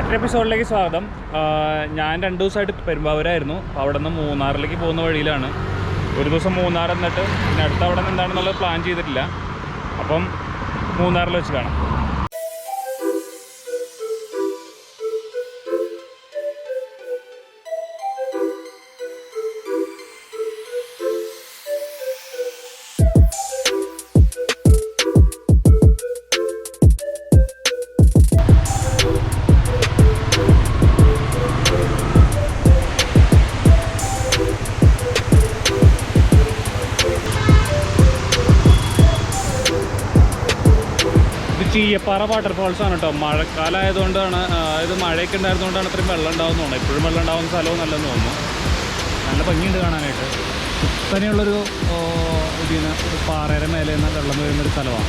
മറ്റൊരു എപ്പിസോഡിലേക്ക് സ്വാഗതം. ഞാൻ രണ്ട് ദിവസമായിട്ട് പെരുമ്പാവൂരായിരുന്നു. അപ്പോൾ അവിടെ നിന്ന് മൂന്നാറിലേക്ക് പോകുന്ന വഴിയിലാണ്. ഒരു ദിവസം മൂന്നാർ എന്നിട്ട് പിന്നെ അടുത്ത അവിടെ നിന്ന് എന്താണെന്നുള്ളത് പ്ലാൻ ചെയ്തിട്ടില്ല. അപ്പം മൂന്നാറിൽ വെച്ച് കാണാം. ചീയപ്പാറ വാട്ടർഫാൾസ് ആണ് കേട്ടോ. മഴക്കാലമായതുകൊണ്ടാണ് ഇത് മഴയൊക്കെ ഉണ്ടായിരുന്നുകൊണ്ടാണ് ഇത്രയും വെള്ളം ഉണ്ടാവുന്ന തോന്നുന്നത് എപ്പോഴും വെള്ളം ഉണ്ടാവുന്ന സ്ഥലവും നല്ലതെന്ന് തോന്നുന്നു. നല്ല ഭംഗിയുണ്ട് കാണാനായിട്ട്. തന്നെയുള്ളൊരു ഇതിന് പാറയുടെ മേലെ നിന്ന് വെള്ളം വരുന്നൊരു സ്ഥലമാണ്.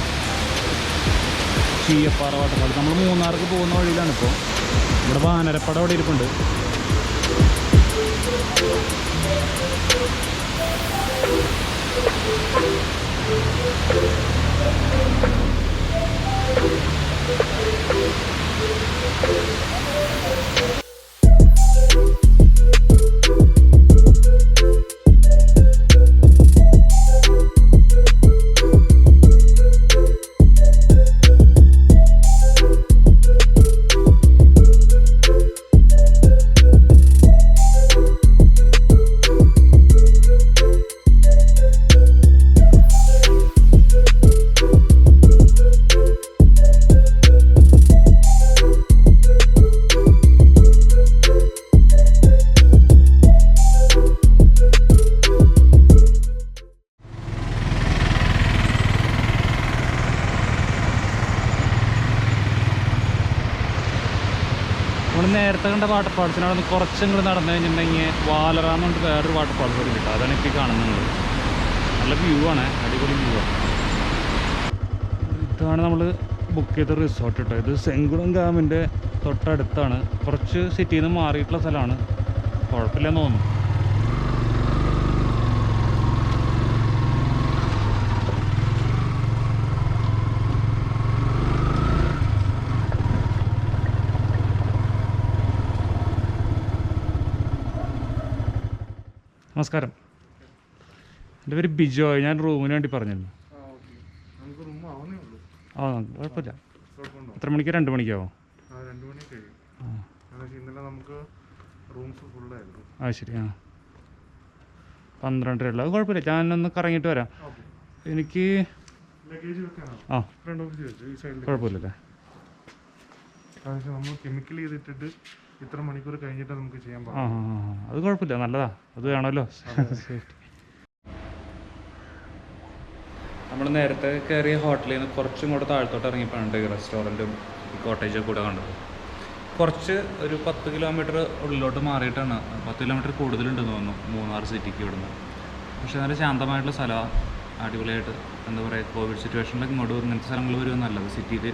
ചീയപ്പാറ വാട്ടർഫോൾസ് നമ്മൾ മൂന്നാർക്ക് പോകുന്ന വഴിയിലാണ് ഇപ്പോൾ ഇവിടെ വാനരപ്പട അവിടെ ഇരിപ്പുണ്ട്. Thank you. നമ്മൾ നേരത്തെ കണ്ട വാട്ടർഫാൾസിന് അവിടെ നിന്ന് കുറച്ചും കൂടി നടന്നു കഴിഞ്ഞിട്ടുണ്ടെങ്കിൽ വാലറാന്ന് പറഞ്ഞിട്ട് വേറൊരു വാട്ടർഫാൾസ് കൂടി കിട്ടും അതാണ് ഇപ്പോൾ കാണുന്നത് നല്ല വ്യൂ ആണ്. അടിപൊളി വ്യൂ ആണ്. ഇതാണ് നമ്മൾ ബുക്ക് ചെയ്ത റിസോർട്ട് കേട്ടോ ഇത് സെങ്കുളം ഡാമിന്റെ തൊട്ടടുത്താണ്. കുറച്ച് സിറ്റിയിൽ നിന്ന് മാറിയിട്ടുള്ള സ്ഥലമാണ്. കുഴപ്പമില്ലെന്ന് തോന്നുന്നു. നമസ്കാരം. എന്റെ പേര് ബിജോയ് ഞാൻ റൂമിന് വേണ്ടി പറഞ്ഞിരുന്നു. ആ കുഴപ്പമില്ല. എത്ര മണിക്ക് രണ്ട് മണിക്കാവോ? ആ ശരി ആ. പന്ത്രണ്ടര ഉള്ളു. അത് കുഴപ്പമില്ല. ഞാനൊന്ന് കറങ്ങിയിട്ട് വരാം. എനിക്ക് ആ. കുഴപ്പമില്ലല്ലേ? നമ്മൾ കെമിക്കൽ ചെയ്തിട്ടിട്ട് ഇത്ര മണിക്കൂർ കഴിഞ്ഞിട്ട് നമുക്ക് ചെയ്യാൻ ആ പാടില്ല ആ ആ, ആ. അത് കുഴപ്പമില്ല. നല്ലതാ. അത് വേണമല്ലോ. സേഫ്റ്റി നമ്മൾ നേരത്തെ കയറിയ ഹോട്ടലിൽ നിന്ന് കുറച്ചും കൂടെ താഴത്തോട്ട് ഇറങ്ങിയപ്പോഴുണ്ട് ഈ റെസ്റ്റോറന്റും ഈ കോട്ടേജൊക്കെ കൂടെ കണ്ടത്. കുറച്ച് ഒരു പത്ത് കിലോമീറ്റർ ഉള്ളിലോട്ട് മാറിയിട്ടാണ്. പത്ത് കിലോമീറ്റർ കൂടുതലുണ്ടെന്ന് തോന്നുന്നു മൂന്നാർ സിറ്റിക്ക് ഇവിടുന്ന്. പക്ഷെ നല്ല ശാന്തമായിട്ടുള്ള സ്ഥലമാണ് അടിപൊളിയായിട്ട് എന്താ പറയുക കോവിഡ് സിറ്റുവേഷനിലൊക്കെ ഇങ്ങോട്ട് ഇങ്ങനത്തെ സ്ഥലങ്ങൾ നല്ലത് സിറ്റിയിൽ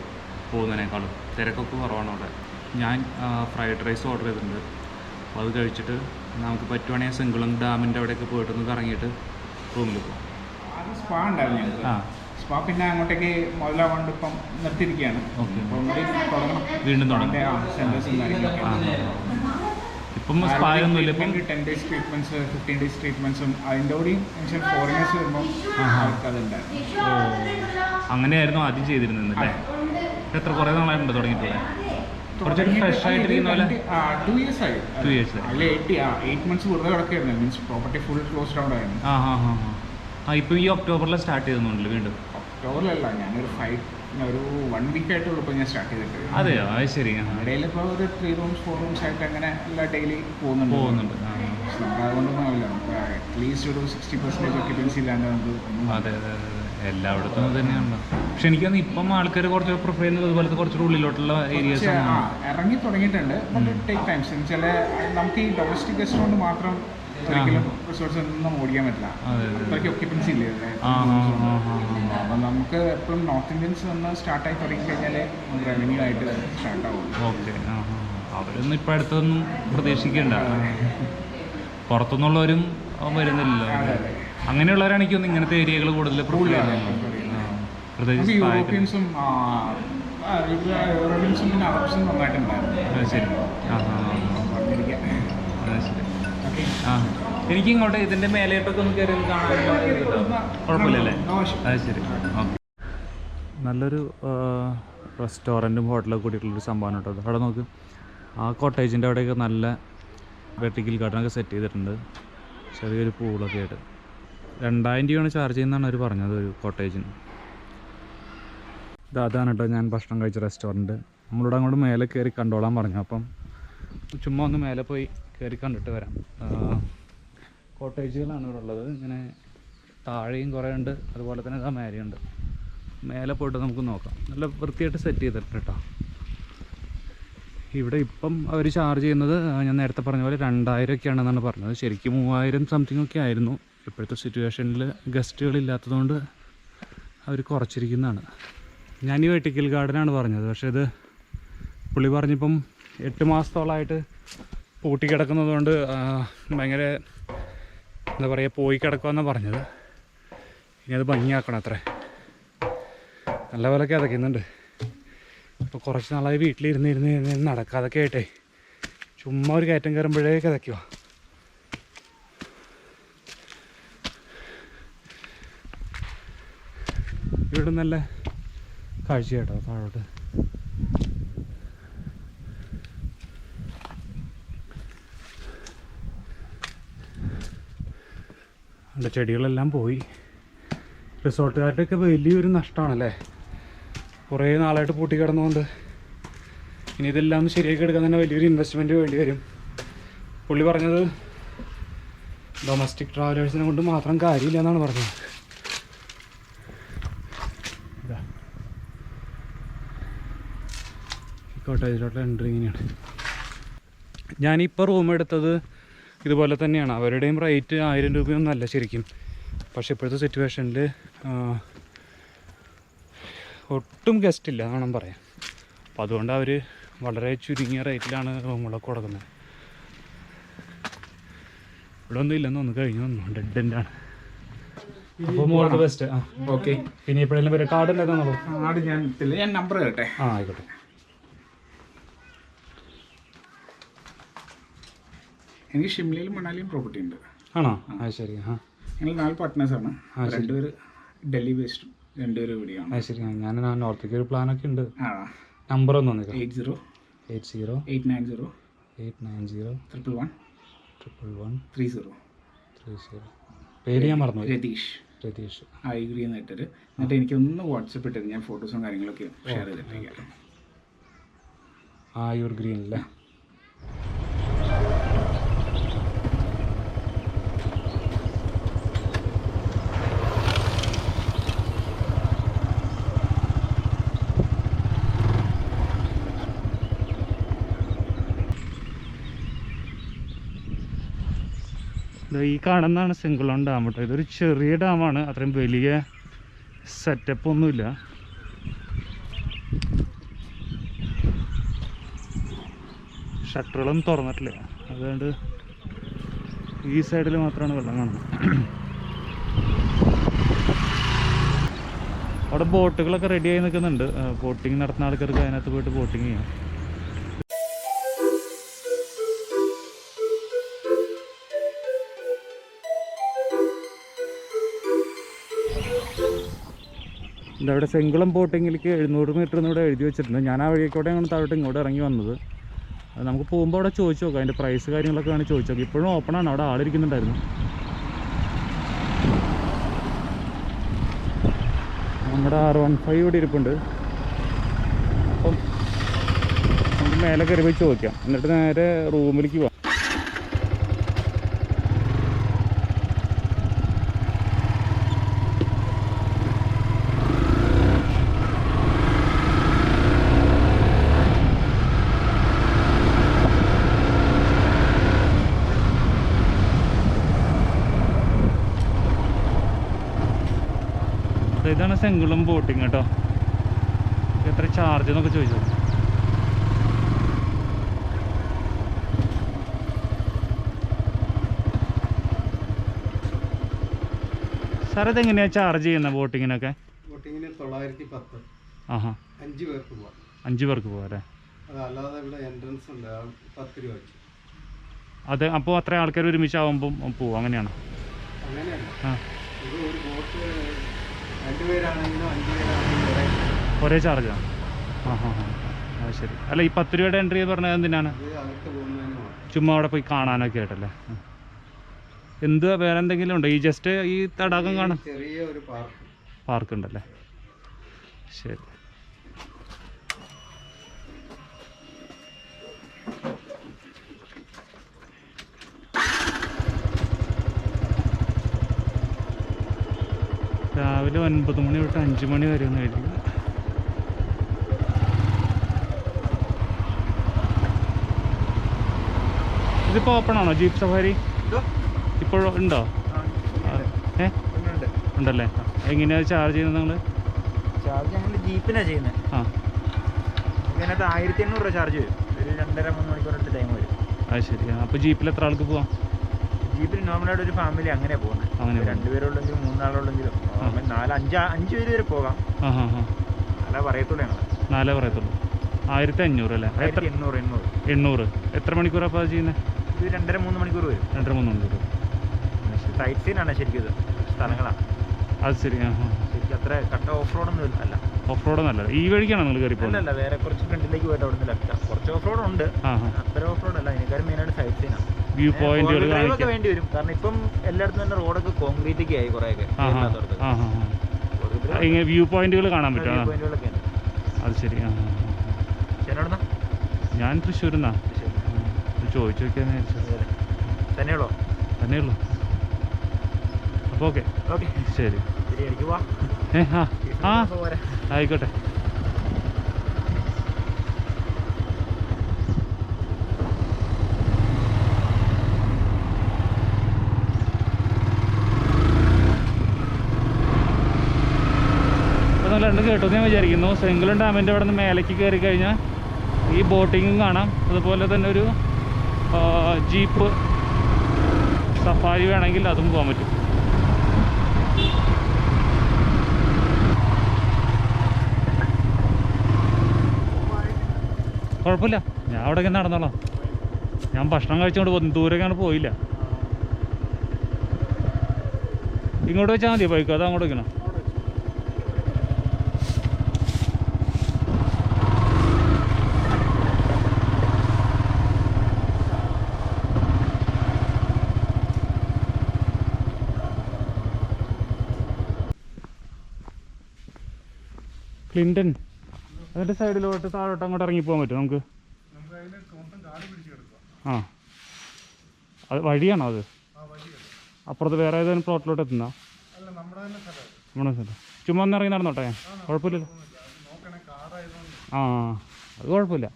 പോകുന്നതിനേക്കാളും. തിരക്കൊക്കെ കുറവാണ് അവിടെ. ഞാൻ ഫ്രൈഡ് റൈസ് ഓർഡർ ചെയ്തിട്ടുണ്ട്. അപ്പോൾ അത് കഴിച്ചിട്ട് നമുക്ക് പറ്റുവാണെങ്കിൽ സിംഗിളും ഡാമിന്റെ അവിടെയൊക്കെ പോയിട്ടൊന്ന് കറങ്ങിയിട്ട് റൂമിൽ പോകാം ആദ്യം സ്പാ ഉണ്ടായിരുന്നു ആ. സ്പാ പിന്നെ അങ്ങോട്ടേക്ക് മുതലാവാണ്ട് ഇപ്പം നിർത്തിയിരിക്കുകയാണ്. വീണ്ടും ഇപ്പം സ്പായൊന്നുമില്ല ഇപ്പം ten days treatments fifteen days ട്രീറ്റ്മെന്റ്സും അതിന്റെ കൂടിയും ഫോറിനേഴ്സ് വരുമ്പോൾ അവർക്ക് അതുണ്ടായിരുന്നു ഓ. അങ്ങനെയായിരുന്നു ആദ്യം ചെയ്തിരുന്നത് അല്ലേ? എത്ര കുറേ നാളായിട്ടുണ്ട് തുടങ്ങിയിട്ടുള്ളത്? കുറച്ചൊരു ഫ്രഷ് ആയിട്ടിരിക്കുന്ന പോലെ ടു ഇയേഴ്സ് ആയി. ടു ഇയേഴ്സ് അല്ല എയ്റ്റ് ആ എയ്റ്റ് മന്ത്സ് വെറുതെ കിടക്കുകയായിരുന്നു. Means property full close down ആയിരുന്നു. ആ ആ ആ ആ. ഇപ്പം ഈ ഒക്ടോബറിൽ സ്റ്റാർട്ട് ചെയ്തുണ്ടല്ലോ വീണ്ടും. ഒക്ടോബറിലല്ല ഞാനൊരു ഫൈവ് ഒരു വൺ വീക്ക് ആയിട്ടുള്ളൂ ഇപ്പോൾ ഞാൻ സ്റ്റാർട്ട് ചെയ്തിട്ട്. അതെയോ? അത് ശരി. ഇടയിൽ ഇപ്പോൾ ഒരു ത്രീ റൂംസ് ഫോർ റൂംസ് ആയിട്ട് അങ്ങനെ എല്ലാ ഡെയിലി പോകുന്നുണ്ട്. പോകുന്നുണ്ട്. നമുക്ക് അതുകൊണ്ടൊന്നും ആവില്ല. നമുക്ക് അറ്റ്ലീസ്റ്റ് ഒരു സിക്സ്റ്റി പെർസെന്റേജ് ഒക്യുപ്പൻസി ഇല്ലാണ്ട് നമുക്ക് അതെ അതെ അതെ അതെ. എല്ലായിടത്തും തന്നെയാണ്. പക്ഷെ എനിക്ക് ഇപ്പം ആൾക്കാർ കുറച്ച് പ്രിഫർ ചെയ്യുന്നത് അതുപോലത്തെ കുറച്ചുകൂടി ഉള്ളിലോട്ടുള്ള ഏരിയസ് ഇറങ്ങി തുടങ്ങിയിട്ടുണ്ട്. ടേക്ക് ടൈംസ് ചില നമുക്ക് ഈ ഡൊമസ്റ്റിക് കൊണ്ട് മാത്രം ഒരിക്കലും റിസോർട്ട്സ് ഒന്നും ഓടിക്കാൻ പറ്റില്ല. അത്രയ്ക്ക് ഒക്യുപ്പൻസി ഇല്ലേ അപ്പം നമുക്ക് എപ്പോഴും നോർത്ത് ഇന്ത്യൻസ് സ്റ്റാർട്ടായി റവന്യൂ ആയിട്ട് ഓക്കെ. അവരൊന്നും ഇപ്പം അടുത്തൊന്നും പ്രതീക്ഷിക്കണ്ട. പുറത്തുനിന്നുള്ളവരും ആ, അങ്ങനെയുള്ളവരാണെങ്കിൽ ഒന്ന് ഇങ്ങനത്തെ ഏരിയകൾ കൂടുതൽ. പ്രത്യേകിച്ച്. യൂറോപ്യൻസും ആ പിന്നെ നന്നായിട്ടുണ്ടായിരുന്നു. ശരി. എനിക്ക് ഇങ്ങോട്ട് ഇതിന്റെ മേലേട്ടൊക്കെ ഒന്ന് കയറി കാണാൻ അത് ശരി. ഓക്കെ. നല്ലൊരു റെസ്റ്റോറന്റും ഹോട്ടലൊക്കെ കൂടിയിട്ടുള്ളൊരു സംഭവം കേട്ടോ. അവിടെ നോക്ക്. ആ കോട്ടേജിന്റെ അവിടെയൊക്കെ നല്ല വെർട്ടിക്കൽ ഗാർഡനൊക്കെ സെറ്റ് ചെയ്തിട്ടുണ്ട്. ചെറിയൊരു പൂളൊക്കെ ആയിട്ട്. രണ്ടായിരം രൂപയാണ് ചാർജ് ചെയ്യുന്നതാണ് അവർ പറഞ്ഞത് ഒരു കോട്ടേജിന് ഇത് അതാണ് കേട്ടോ ഞാൻ ഭക്ഷണം കഴിച്ച റെസ്റ്റോറന്റ് നമ്മളോട് അങ്ങോട്ട് മേലെ കയറി കണ്ടോളാൻ പറഞ്ഞു. അപ്പം ചുമ്മാ ഒന്ന് മേലെ പോയി കയറി കണ്ടിട്ട് വരാം. കോട്ടേജുകളാണ് ഇവിടെ ഉള്ളത് ഇങ്ങനെ താഴെയും കുറേ ഉണ്ട്. അതുപോലെ തന്നെ ഇതാ മേലെയുണ്ട് മേലെ പോയിട്ട് നമുക്ക് നോക്കാം. നല്ല വൃത്തിയായിട്ട് സെറ്റ് ചെയ്തിട്ടുണ്ട് കേട്ടോ ഇവിടെ ഇപ്പം അവർ ചാർജ് ചെയ്യുന്നത് ഞാൻ നേരത്തെ പറഞ്ഞ പോലെ രണ്ടായിരം ഒക്കെയാണെന്നാണ് പറഞ്ഞത്. ശരിക്കും മൂവായിരം സംതിങ് ഒക്കെ ആയിരുന്നു. ഇപ്പോഴത്തെ സിറ്റുവേഷനിൽ ഗസ്റ്റുകളില്ലാത്തതുകൊണ്ട് അവർ കുറച്ചിരിക്കുന്നതാണ്. ഞാൻ ഈ വെട്ടിക്കൽ ഗാർഡനാണ് പറഞ്ഞത്. പക്ഷേ ഇത് പുള്ളി പറഞ്ഞിപ്പം എട്ട് മാസത്തോളമായിട്ട് പൂട്ടി കിടക്കുന്നതുകൊണ്ട് ആ, ഭയങ്കര എന്താ പറയുക പോയി കിടക്കുമെന്നാണ് പറഞ്ഞത്. ഇനി അത് ഭംഗിയാക്കണം അത്രേ. നല്ല പോലെ കിതയ്ക്കുന്നുണ്ട് ഇപ്പോൾ കുറച്ച് നാളായി വീട്ടിലിരുന്ന് ഇരുന്ന് നടക്കാതൊക്കെ ആയിട്ടേ ചുമ്മാ ഒരു കയറ്റം കയറുമ്പോഴേ കിതയ്ക്കുക ഇവിടെ നല്ല കാഴ്ച കേട്ടോ താഴോട്ട്. അവിടെ ചെടികളെല്ലാം പോയി. റിസോർട്ടുകാരുടെയൊക്കെ വലിയൊരു നഷ്ടമാണല്ലേ? കുറേ നാളായിട്ട് പൂട്ടി കിടന്നുകൊണ്ട് ഇനി ഇതെല്ലാം ഒന്ന് ശരിയാക്കി എടുക്കാൻ തന്നെ വലിയൊരു ഇൻവെസ്റ്റ്മെന്റ് വേണ്ടി വരും. പുള്ളി പറഞ്ഞത് ഡൊമസ്റ്റിക് ട്രാവലേഴ്സിനെ കൊണ്ട് മാത്രം കാര്യമില്ല എന്നാണ് പറഞ്ഞത്. ഈ ഇതിലോട്ട് എൻട്രി ഇങ്ങനെയാണ്. ഞാനിപ്പോൾ റൂം എടുത്തത് ഇതുപോലെ തന്നെയാണ്. അവരുടെയും റേറ്റ് ആയിരം രൂപയൊന്നും അല്ല ശരിക്കും. പക്ഷേ ഇപ്പോഴത്തെ സിറ്റുവേഷനിൽ ഒട്ടും ഗസ്റ്റ് ഇല്ല എന്നാണ് പറയാം അപ്പോൾ അതുകൊണ്ട് അവർ വളരെ ചുരുങ്ങിയ റേറ്റിലാണ് റൂമുകളൊക്കെ കൊടുക്കുന്നത്. ഇവിടെ ഒന്നും ഇല്ലെന്ന് ഒന്ന് കഴിഞ്ഞു വന്നു ഡെഡ് എൻഡാണ് അപ്പോൾ ബെസ്റ്റ് ആ. ഓക്കെ പിന്നെ ഇപ്പോഴെല്ലാം വരും കാർഡ് ഉണ്ടായിരുന്നുള്ളൂ ആട് ഞാൻ ഞാൻ നമ്പർ തരട്ടെ. ആ ആയിക്കോട്ടെ. എനിക്ക് ഷിംലയിലും മണാലിയും പ്രോപ്പർട്ടി ഉണ്ട്. ആണോ? ആ ശരി ആ. ഞങ്ങൾ നാല് പാർട്ട്നേഴ്സാണ് രണ്ടുപേര് ഡൽഹി ബേസ്ഡും രണ്ടുപേരും ഇവിടെയാണ്. ആ. ശരി ഞാൻ നോർത്തേക്ക് ഒരു പ്ലാനൊക്കെ ഉണ്ട്. ആ. നമ്പർ ഒന്ന് വന്നേക്കാം eight zero eight zero eight nine zero eight nine zero triple one triple one three zero three zero പേര് ഞാൻ മറന്നു രതീഷ്. രതീഷ്. ഐഗ്രി എന്ന് ഇട്ടിട്ട് എന്നിട്ട് എനിക്കൊന്ന് വാട്സപ്പ് ഇട്ടത് ഞാൻ ഫോട്ടോസും കാര്യങ്ങളൊക്കെ ഷെയർ ചെയ്തിട്ടേക്കാം ആയൂർ ഗ്രീൻ അല്ലേ ഈ കാണുന്നതാണ് സിംഗിളോൺ ഡാം കേട്ടോ. ഇതൊരു ചെറിയ ഡാമാണ് അത്രയും വലിയ സെറ്റപ്പ് ഒന്നുമില്ല. ഷട്ടറുകളൊന്നും തുറന്നിട്ടില്ല. അതുകൊണ്ട് ഈ സൈഡിൽ മാത്രമാണ് വെള്ളം കാണുന്നത്. അവിടെ ബോട്ടുകളൊക്കെ റെഡി ആയി നിൽക്കുന്നുണ്ട്. ബോട്ടിങ് നടത്തുന്ന ആൾക്കാർക്ക് അതിനകത്ത് പോയിട്ട് ബോട്ടിങ് ചെയ്യാം. ഇതാ ഇവിടെ സെങ്കുളം ബോട്ടിങ്ങിലേക്ക് എഴുന്നൂറ് മീറ്റർ ഇവിടെ എഴുതി വെച്ചിട്ടുണ്ട്. ഞാൻ ആ വഴിക്കോടെ അങ്ങനെ താഴോട്ട് ഇങ്ങോട്ട് ഇറങ്ങി വന്നത്. നമുക്ക് പോകുമ്പോൾ അവിടെ ചോദിച്ചു നോക്കാം. അതിന്റെ പ്രൈസ് കാര്യങ്ങളൊക്കെ വേണമെങ്കിൽ ചോദിച്ചു നോക്കാം. ഇപ്പോഴും ഓപ്പൺ ആണ്. അവിടെ ആളിരിക്കുന്നുണ്ടായിരുന്നു. നമ്മുടെ ആർ വൺ ഫൈവ് ഇവിടെ ഇരിപ്പുണ്ട്. അപ്പം നമുക്ക് മേലെ കയറി പോയി ചോദിക്കാം. എന്നിട്ട് നേരെ റൂമിലേക്ക് പോവാം. സെങ്കുളം ബോട്ടിങ് കേട്ടോ. എത്ര ചാർജ് എന്നൊക്കെ ചോദിച്ചു? സാർ ഇതെങ്ങനെയാ ചാർജ് ചെയ്യുന്ന ബോട്ടിങ്ങിനൊക്കെ ബോട്ടിങ്ങിന് തൊള്ളായിരത്തി പത്ത് ആഹാ. അഞ്ച് പേർക്ക് പോവാം. അഞ്ച് പേർക്ക് പോകാം അല്ലേ? അത് അല്ലാതെ ഇവിടെ എൻട്രൻസ് ഉണ്ട്. പത്ത് രൂപ വെച്ച്. അത് അപ്പോൾ അത്ര ആൾക്കാർ ഒരുമിച്ചാവുമ്പം പോവും. അങ്ങനെയാണ്? അങ്ങനെയല്ല. ഒരു ബോട്ട് ഒരേ ചാർജാണ് ആ ഹാ ഹാ അത് ശരി. അല്ല ഈ പത്ത് രൂപയുടെ എൻട്രി എന്ന് പറഞ്ഞത് എന്തിനാണ്? ചുമ്മാ അവിടെ പോയി കാണാനൊക്കെ ആയിട്ടല്ലേ. എന്ത് വേറെ എന്തെങ്കിലും ഉണ്ടോ? ഈ ജസ്റ്റ് ഈ തടാകം കാണാൻ? ചെറിയൊരു പാർക്ക് പാർക്ക് ഉണ്ടല്ലേ? ശരി. രാവിലെ ഒൻപത് മണി തൊട്ട് അഞ്ച് മണി വരെ ഒന്ന് എഴുതി ഇതിപ്പോൾ ഓപ്പൺ ആണോ ജീപ്പ് സഫാരി ഇപ്പോഴോ ഉണ്ടോ? ഏ? ഉണ്ടല്ലേ? എങ്ങനെയാ ചാർജ് ചെയ്യുന്നത് നിങ്ങൾ ചാർജ് ഞങ്ങൾ ജീപ്പിനാണ് ചെയ്യുന്നത് ആ. ഇതിനകത്ത് ആയിരത്തി എണ്ണൂറ് രൂപ ചാർജ് വരും ഒരു രണ്ടര മൂന്ന് മണിക്കൂർ അടുത്ത് ടൈം വരും. അത് ശരി. അപ്പോൾ ജീപ്പിൽ എത്ര ആൾക്ക് പോവാം? ജീപ്പിൽ നോർമലായിട്ട് ഒരു ഫാമിലി അങ്ങനെ പോകുന്നത് അങ്ങനെ. രണ്ടുപേരുള്ളെങ്കിലും മൂന്നാളുള്ളെങ്കിലും നാല് അഞ്ച് അഞ്ച് പേര് വരെ പോകാം. നാലേ പറയത്തുള്ളൂ ഞങ്ങൾ നാലേ പറയത്തുള്ളൂ. ആയിരത്തി അഞ്ഞൂറ് അല്ലേ? എത്ര എണ്ണൂറ് എണ്ണൂറ്. എണ്ണൂറ്. എത്ര മണിക്കൂറാണ് അപ്പോൾ അത് ചെയ്യുന്നത് ഇത് രണ്ടര മൂന്ന് മണിക്കൂർ വരും. രണ്ടര മൂന്ന് മണിക്കൂർ സൈറ്റ് സീനാണ് ശരിക്കും ഇത്. സ്ഥലങ്ങളാണ്. അത് ശരി ആ. ശരിക്കും അത്ര കട്ട ഓഫ് റോഡൊന്നും അല്ല. ഓഫ് റോഡ് അല്ല. ഈ വഴിക്കാണ് നിങ്ങൾ കയറി പോകുന്നത് അല്ല വേറെ കുറച്ച് ഫ്രണ്ടിലേക്ക് പോയിട്ട് അവിടെ നിന്ന് ലെഫ്റ്റാണ് കുറച്ച് ഓഫ് റോഡ് ഉണ്ട് അത്ര ഓഫ് റോഡ് അല്ല. അതിനേക്കാളും മെയിനായിട്ട് സൈറ്റ് സീനാണ് വ്യൂ പോയിന്റ് ഒക്കെ വേണ്ടി വരും കാരണം ഇപ്പം എല്ലായിടത്തും തന്നെ റോഡൊക്കെ കോൺക്രീറ്റ് ഒക്കെ ആയി കുറെയൊക്കെ. ഇങ്ങനെ വ്യൂ പോയിന്റുകൾ കാണാൻ പറ്റും അത് ശരി? ഞാൻ തൃശ്ശൂർ നിന്നാ. ചോദിച്ചു നോക്കിയാന്ന്. തന്നെയുള്ളോ? തന്നെ ഉള്ളൂ അപ്പോൾ ഓക്കെ. ഓക്കെ ശരി. ശരി എനിക്ക് പോവാ ഏ ആ ആയിക്കോട്ടെ. കേട്ടോ രണ്ട് കേട്ടു ഞാൻ വിചാരിക്കുന്നു. സെങ്കിളും ഡാമിന്റെ അവിടെ നിന്ന് മേലേക്ക് കയറി കഴിഞ്ഞാൽ ഈ ബോട്ടിങ്ങും കാണാം. അതുപോലെ തന്നെ ഒരു ജീപ്പ് സഫാരി വേണമെങ്കിൽ അതും പോകാൻ പറ്റും. കുഴപ്പമില്ല. ഞാൻ അവിടെ നടന്നോളാം. ഞാൻ ഭക്ഷണം കഴിച്ചുകൊണ്ട് പോകുന്നു ദൂരേക്കാണ് പോയില്ല. ഇങ്ങോട്ട് വെച്ചാൽ മതി ബൈക്ക്? അത് അങ്ങോട്ട് വെക്കണം? ക്ലിന്റൺ അതിന്റെ സൈഡിലോട്ട് താഴോട്ട് അങ്ങോട്ട് ഇറങ്ങി പോകാൻ പറ്റും നമുക്ക്? ആ. അത് വഴിയാണോ അത്? അപ്പുറത്ത് വേറെ ഏതെങ്കിലും പ്ലോട്ടിലോട്ട് എത്തുന്ന? നമ്മുടെ സ്ഥലം. ചുമ്മാ ഒന്ന് ഇറങ്ങി നടന്നോട്ടെ? കുഴപ്പമില്ലല്ലോ. കാടായതുകൊണ്ട് ആ അത് കുഴപ്പമില്ല.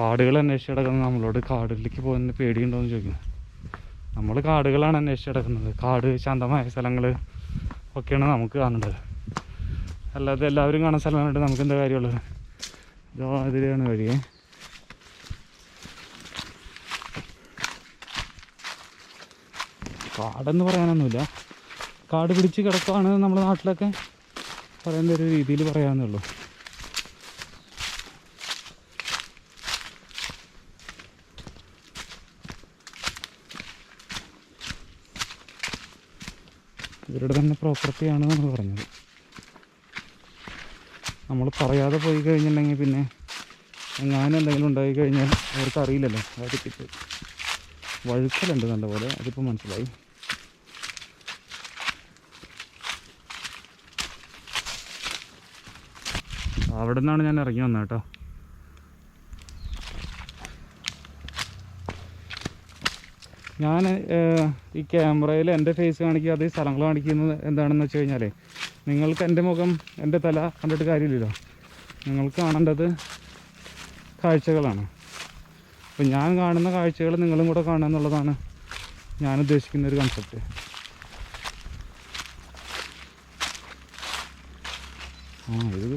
കാടുകൾ അന്വേഷിച്ച് കിടക്കുന്ന നമ്മളോട് കാടിലേക്ക് പോകുന്ന പേടിയുണ്ടോ എന്ന് ചോദിക്കുന്നു. നമ്മൾ കാടുകളാണ് അന്വേഷിച്ച് കിടക്കുന്നത് കാട് ശാന്തമായ സ്ഥലങ്ങൾ ഒക്കെയാണ് നമുക്ക് കാണേണ്ടത് അല്ലാതെ എല്ലാവരും കാണുന്ന സ്ഥലമായിട്ട് നമുക്ക് എന്താ കാര്യമുള്ളത്? ഇതോ അതിലാണ് വഴി. കാടെന്ന് പറയാനൊന്നുമില്ല. കാട് പിടിച്ച് കിടക്കുകയാണ് നമ്മുടെ നാട്ടിലൊക്കെ. പറയുന്ന ഒരു രീതിയിൽ പറയാമെന്നേ ഇവരുടെ തന്നെ പ്രോപ്പർട്ടിയാണ് നമ്മൾ പറഞ്ഞത്. നമ്മൾ പറയാതെ പോയി കഴിഞ്ഞിട്ടുണ്ടെങ്കിൽ പിന്നെ എങ്ങാനും എന്തെങ്കിലും ഉണ്ടായി കഴിഞ്ഞാൽ അവർക്ക് അറിയില്ലല്ലോ. അതിപ്പോൾ വഴുക്കലുണ്ട് നല്ലപോലെ. അതിപ്പോൾ മനസ്സിലായി. അവിടെ നിന്നാണ് ഞാൻ ഇറങ്ങി വന്നത് കേട്ടോ. ഞാൻ ഈ ക്യാമറയിൽ എന്റെ ഫേസ് കാണിക്കുക അതേ സ്ഥലങ്ങൾ കാണിക്കുന്നത് എന്താണെന്ന് വെച്ച് കഴിഞ്ഞാൽ നിങ്ങൾക്ക് എന്റെ മുഖം എന്റെ തല കണ്ടിട്ട് കാര്യമില്ലല്ലോ. നിങ്ങൾ കാണേണ്ടത് കാഴ്ചകളാണ്. അപ്പോൾ ഞാൻ കാണുന്ന കാഴ്ചകൾ നിങ്ങളും കൂടെ കാണുക എന്നുള്ളതാണ് ഞാൻ ഉദ്ദേശിക്കുന്ന ഒരു കൺസെപ്റ്റ് ആ ഇത്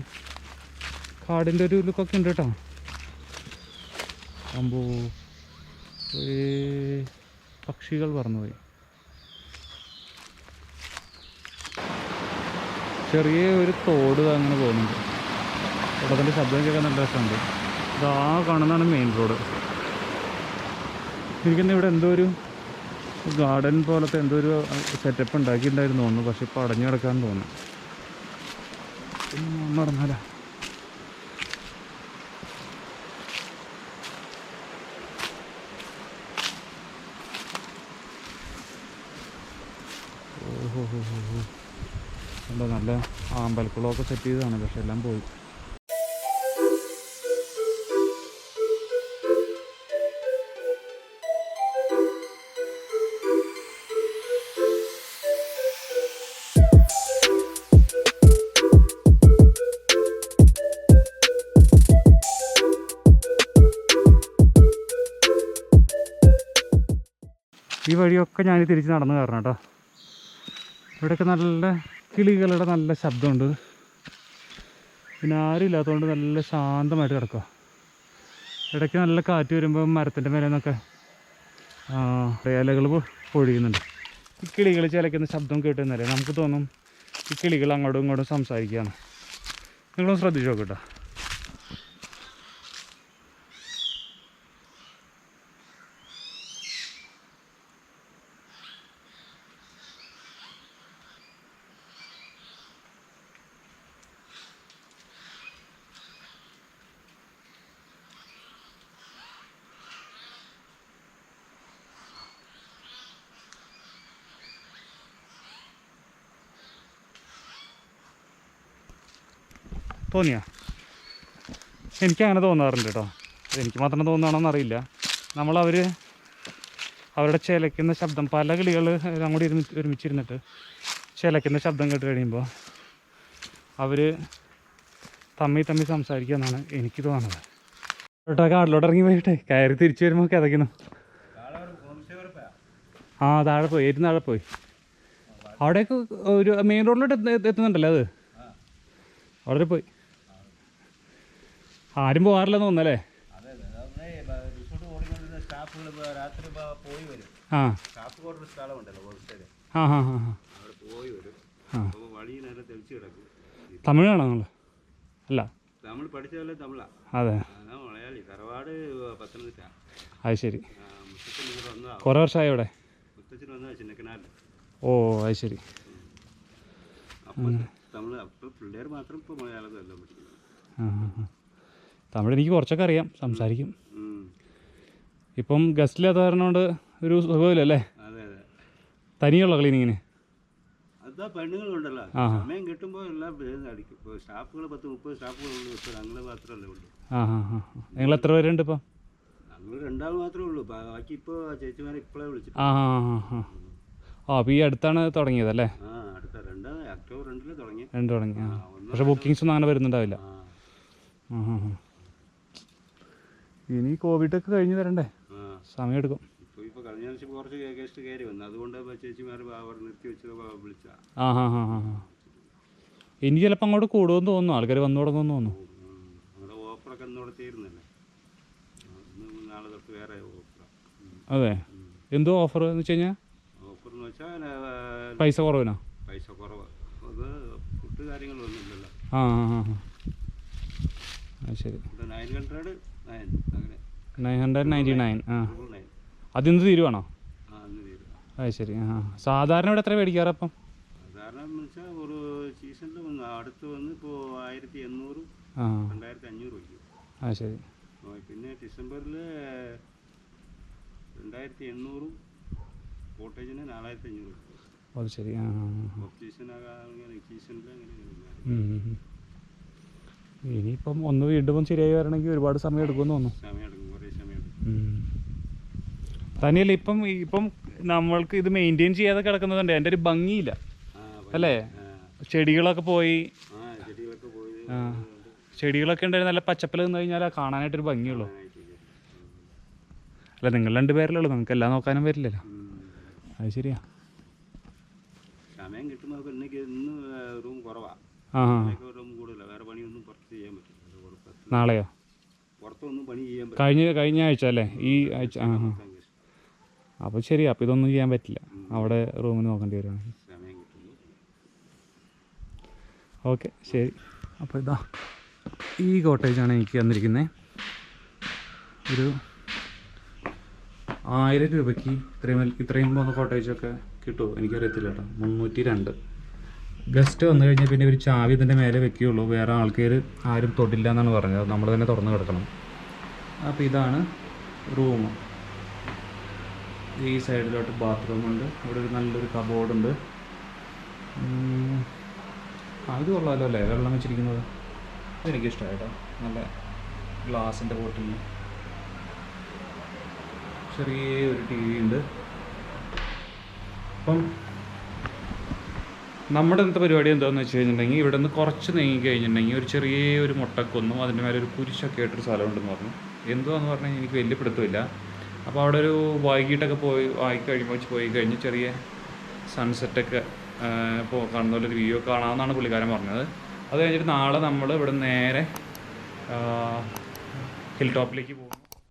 കാടിന്റെ ഒരു ലുക്കൊക്കെ ഉണ്ട് കേട്ടോ. അമ്പോ ഈ പക്ഷികൾ പറന്നുപോയി. ചെറിയ ഒരു തോട് അങ്ങനെ പോകുന്നുണ്ട്. കുടത്തിന്റെ ശബ്ദം കേൾക്കാൻ നല്ല രസമുണ്ട്. ഇതാ കാണുന്നതാണ് മെയിൻ റോഡ് എനിക്കെന്നെ ഇവിടെ എന്തോ ഒരു ഗാർഡൻ പോലത്തെ എന്തോ ഒരു സെറ്റപ്പ് ഉണ്ടാക്കിയിട്ടുണ്ടായിരുന്നു തോന്നുന്നു. പക്ഷെ ഇപ്പോൾ അടഞ്ഞു കിടക്കാൻ തോന്നുന്നു. നടന്നാലാ ഓഹോ ഹോ ഹോ ഹോ കണ്ടോ നല്ല ആമ്പൽക്കുളമൊക്കെ സെറ്റ് ചെയ്തതാണ് പക്ഷെ എല്ലാം പോയി. ഈ വഴിയൊക്കെ ഞാൻ തിരിച്ച് നടന്നു കയറണം കേട്ടോ ഇവിടെയൊക്കെ നല്ല കിളികളുടെ നല്ല ശബ്ദമുണ്ട്. പിന്നെ ആരും ഇല്ലാത്തതുകൊണ്ട് നല്ല ശാന്തമായിട്ട് കിടക്കുക ഇടയ്ക്ക് നല്ല കാറ്റ് വരുമ്പോൾ മരത്തിന്റെ മേലെ നിന്നൊക്കെ ഇലകൾ പൊഴിയുന്നുണ്ട്. ഈ കിളികൾ ചിലക്കുന്ന ശബ്ദം കേട്ടുന്നല്ലേ നമുക്ക് തോന്നും ഈ കിളികൾ അങ്ങോട്ടും ഇങ്ങോട്ടും സംസാരിക്കുകയാണ്. നിങ്ങളൊന്ന് ശ്രദ്ധിച്ചു നോക്കട്ടോ തോന്നിയാ? എനിക്ക് അങ്ങനെ തോന്നാറുണ്ട് കേട്ടോ എനിക്ക് മാത്രം തോന്നുകയാണെന്ന് അറിയില്ല. നമ്മളവർ അവരുടെ ചിലയ്ക്കുന്ന ശബ്ദം പല കിളികൾ അങ്ങോട്ട് ഇരുന്ന് ഒരുമിച്ചിരുന്നിട്ട് ചിലയ്ക്കുന്ന ശബ്ദം കേട്ട് കഴിയുമ്പോൾ അവർ തമ്മി തമ്മി സംസാരിക്കുക എന്നാണ് എനിക്ക് തോന്നുന്നത്. കേട്ടോ കാട്ടിലോട്ട് ഇറങ്ങി പോയിട്ടെ. കയറി തിരിച്ചു വരുമ്പോൾ കിതയ്ക്കുന്നു ആ താഴെ പോയി. ഏറ്റവും താഴെ പോയി. അവിടേക്ക് ഒരു മെയിൻ റോഡിലോട്ട് എത്ത- എത്തുന്നുണ്ടല്ലോ അത്? അവിടെ പോയി. ആരും പോകാറില്ലെന്ന് തോന്നല്ലേ ആ. തമിഴാണോ നിങ്ങൾ? അല്ല. നമ്മൾ പഠിച്ചതല്ലേ തമിഴാ? അതെ. മലയാളി. തറവാട് പത്തനംതിട്ട. അത് ശരി. കുറെ വർഷമായി ഇവിടെ ഓ അത് ശരി. തമിഴ് അപ്പോൾ പിള്ളേർ മാത്രം ഇപ്പോൾ മലയാളത്തിലല്ല പഠിക്കുന്നത്. ആ ആ, ആ. തമിഴ് എനിക്ക് കുറച്ചൊക്കെ അറിയാം സംസാരിക്കും. ഇപ്പം ഗസ്റ്റില്ലാത്ത കാരണം കൊണ്ട് ഒരു സുഖമില്ലല്ലേ തനിയുള്ള ക്ലീനിങ്ങിന്? അതാ പെണ്ണുങ്ങളുണ്ടല്ലോ. സമയം കിട്ടുമ്പോൾ എല്ലാം വേഗം അടിക്കും. ഇപ്പോൾ സ്റ്റാഫുകൾ പത്ത് മുപ്പത് സ്റ്റാഫുകളുള്ളൂ ഇപ്പോൾ ഞങ്ങൾ മാത്രമല്ലേ ഉള്ളൂ. ആ ആ ആ. ആ. നിങ്ങൾ എത്ര പേരുണ്ട് ഇപ്പം? ഞങ്ങൾ രണ്ടാൾ മാത്രമേ ഉള്ളൂ. ബാക്കി ഇപ്പോൾ ചേച്ചിമാരെ ഇപ്പോഴേ വിളിച്ചിട്ട് ആ ആ ആ ആ ആ. അപ്പോൾ ഈ അടുത്താണ് തുടങ്ങിയതല്ലേ? ആ അടുത്ത രണ്ടാം ഒക്ടോബർ രണ്ടിൽ തുടങ്ങി. രണ്ട് തുടങ്ങി ആ, പക്ഷേ ബുക്കിങ്സ് ഒന്നും അങ്ങനെ വരുന്നുണ്ടാവില്ല. ആ. ആ ആ ആ. ഇനി കോവിഡ് ഒക്കെ കഴിഞ്ഞ് തരണ്ടേ സമയം എടുക്കും ആ ഹാ ഹാ ഹാ ഇനി ചിലപ്പോൾ അങ്ങോട്ട് കൂടുമെന്ന് തോന്നുന്നു. ആൾക്കാർ വന്നു തുടങ്ങുമെന്ന് തോന്നുന്നു. അതെ. എന്തോ ഓഫർ എന്ന് വെച്ച് കഴിഞ്ഞാൽ പൈസ കുറവിനോ? പൈസ കുറവ്. ആ ആ ആ ആ. ശരി. Nine hundred nine hundred ninety nine ആ. അതിന്ന് തീരുവാണോ? ആ അത് ശരി ആ സാധാരണ ഇവിടെ എത്ര മേടിക്കാറ് അപ്പം? സാധാരണ വെച്ചാൽ ഒരു സീസണിൽ വന്ന് അടുത്ത് വന്ന് ഇപ്പോൾ ആയിരത്തി എണ്ണൂറ് ആ. രണ്ടായിരത്തി അഞ്ഞൂറ് വയ്ക്കും. അത് ശരി പിന്നെ ഡിസംബറിൽ രണ്ടായിരത്തി എണ്ണൂറും കോട്ടേജിന് നാലായിരത്തി അഞ്ഞൂറ് അത് ശരി ആ ആ, ആ. സീസണിൽ അങ്ങനെ. ഇനിയിപ്പം ഒന്ന് വീണ്ടും ശരിയായി വരണമെങ്കിൽ ഒരുപാട് സമയം എടുക്കുമെന്ന് തോന്നുന്നു. തന്നെയല്ല ഇപ്പം ഇപ്പം നമ്മൾക്ക് ഇത് മെയിന്റെയിൻ ചെയ്യാതെ കിടക്കുന്നതുണ്ട്. എന്റെ ഒരു ഭംഗിയില്ല. അല്ലേ? ചെടികളൊക്കെ പോയി. ചെടികളൊക്കെ ഉണ്ടായിരുന്നു നല്ല പച്ചപ്പിൽ നിന്ന് കഴിഞ്ഞാൽ കാണാനായിട്ടൊരു ഭംഗിയുള്ളൂ. അല്ല നിങ്ങൾ രണ്ട് പേരല്ലേ ഉള്ളൂ. നിങ്ങൾക്ക് എല്ലാം നോക്കാനും വരില്ലല്ലോ. അത് ശരിയാ. സമയം കിട്ടുമ്പോൾ റൂം കുറവാ. ആ ആ റൂം കൂടുതലാണ് വേറെ പണിയൊന്നും പുറത്ത് ചെയ്യാൻ പറ്റില്ല അത് കുഴപ്പമില്ല. നാളെയോ? പുറത്തൊന്നും പണി ചെയ്യാൻ പറ്റില്ല. കഴിഞ്ഞ കഴിഞ്ഞ ആഴ്ച അല്ലേ? ഈ ആഴ്ച ആ ആ. അപ്പോൾ ശരി അപ്പോൾ ഇതൊന്നും ചെയ്യാൻ പറ്റില്ല. അവിടെ റൂമിൽ നോക്കേണ്ടി വരുവാണ് ഓക്കെ ശരി. അപ്പോൾ ഇതാ ഈ കോട്ടേജാണ് എനിക്ക് തന്നിരിക്കുന്നത് ഒരു ആയിരം രൂപയ്ക്ക് ഇത്രയും ഇത്രയും പോകുന്ന കോട്ടേജൊക്കെ കിട്ടുമോ എനിക്കറിയത്തില്ല കേട്ടോ. മുന്നൂറ്റി രണ്ട്. ഗസ്റ്റ് വന്നു കഴിഞ്ഞാൽ പിന്നെ ഒരു ചാവി ഇതിന്റെ മേലെ വെക്കുകയുള്ളൂ. വേറെ ആൾക്കാർ ആരും തൊടില്ല എന്നാണ് പറഞ്ഞത്. നമ്മൾ തന്നെ തുറന്ന് കിടക്കണം. അപ്പോൾ ഇതാണ് റൂം. ഈ സൈഡിലോട്ട് ബാത്റൂമുണ്ട് ഇവിടെ ഒരു നല്ലൊരു കബോർഡുണ്ട് ഇത് കൊള്ളാമല്ലോ അല്ലേ? വെള്ളം വെച്ചിരിക്കുന്നത്. ഇതെനിക്കിഷ്ടമായി കേട്ടോ നല്ല ഗ്ലാസിന്റെ ബോട്ടിൽ ചെറിയ ഒരു ടി വി ഉണ്ട്. അപ്പം നമ്മുടെ ഇന്നത്തെ പരിപാടി എന്താണെന്ന് വെച്ച് കഴിഞ്ഞിട്ടുണ്ടെങ്കിൽ ഇവിടെ നിന്ന് കുറച്ച് നീങ്ങി കഴിഞ്ഞിട്ടുണ്ടെങ്കിൽ ഒരു ചെറിയ ഒരു മുട്ടക്കൊന്നും അതിന്റെ മേലെ ഒരു കുരിശൊക്കെ ആയിട്ടൊരു സ്ഥലം ഉണ്ടെന്ന് പറഞ്ഞു. എന്തുവാന്ന് പറഞ്ഞാൽ എനിക്ക് വലിയ പിടുത്തമില്ല. അപ്പോൾ അവിടെ ഒരു വൈകിട്ടൊക്കെ പോയി വായി കഴിയുമ്പോൾ പോയി കഴിഞ്ഞ് ചെറിയ സൺസെറ്റൊക്കെ ഇപ്പോൾ കാണുന്ന പോലെ ഒരു വ്യൂ കാണാമെന്നാണ് പുള്ളിക്കാരൻ പറഞ്ഞത്. അത് കഴിഞ്ഞിട്ട് നാളെ നമ്മൾ ഇവിടെ നേരെ ഹിൽ ടോപ്പിലേക്ക് പോകും.